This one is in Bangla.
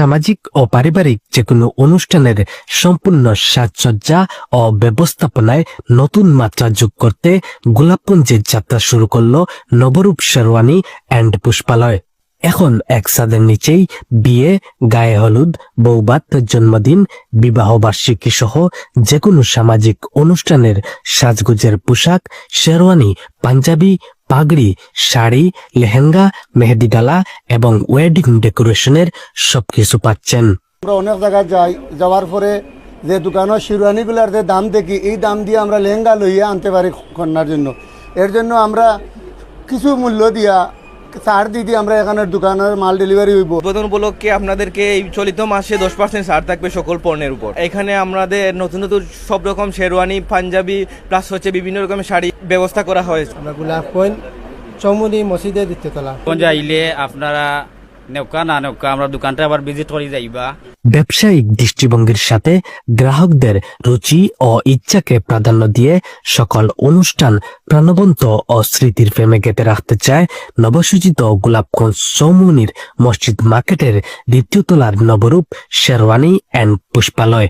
সামাজিক ও পারিবারিক যে কোনো অনুষ্ঠানের সম্পূর্ণ সাজসজ্জা ও ব্যবস্থাপনায় নতুন মাত্রা যোগ করতে গোলাপপুঞ্জের যাত্রা শুরু করল নবরূপ শেরওয়ানি অ্যান্ড পুষ্পালয়। এখন এক সাদের নিচেই বিয়ে, গায়ে হলুদ বৌবাত জন্মদিন বিবাহ বার্ষিকী সহ যে কোনো সামাজিক অনুষ্ঠানের সাজগোজের পোশাক, শেরওয়ানি, পাঞ্জাবি পাগড়ি, শাড়ি, লেহেঙ্গা, মেহেদি ডালা এবং ওয়েডিং ডেকোরেশনের সবকিছু পাচ্ছেন। আমরা অনেক জায়গায় যাই, যাওয়ার পরে যে দোকানের শিরোয়ানিগুলার যে দাম দেখি, এই দাম দিয়ে আমরা লেহেঙ্গা লইয়া আনতে পারি কন্যার জন্য। এর জন্য আমরা কিছু মূল্য দিয়া ছাড় দিয়ে দিয়ে আমরা এখানের দোকানের মাল ডেলিভারি হইব। উদ্বোধন উপলক্ষে আপনাদেরকে এই চলিত মাসে দশ পার্সেন্ট ছাড় থাকবে সকল পণ্যের উপর। এখানে আমাদের নতুন নতুন সব রকম শেরওয়ানি পাঞ্জাবি প্লাস হচ্ছে বিভিন্ন রকমের শাড়ি ব্যবস্থা করা হয়েছে। আমরা গোলাপ পয়েন্ট চৌমুনি মসজিদের দ্বিতীয়তলা আইলে আপনারা আমরা দোকানটা আবার ভিজিট করি যাইবা। ব্যবসায়িক দৃষ্টিভঙ্গির সাথে গ্রাহকদের রুচি ও ইচ্ছাকে প্রাধান্য দিয়ে সকল অনুষ্ঠান প্রাণবন্ত ও স্মৃতির প্রেমে গেঁথে রাখতে চায় নবসূচিত গোলাপগঞ্জ চৌমুনির মসজিদ মার্কেটের দ্বিতীয় তলার নবরূপ শেরওয়ানি অ্যান্ড পুষ্পালয়।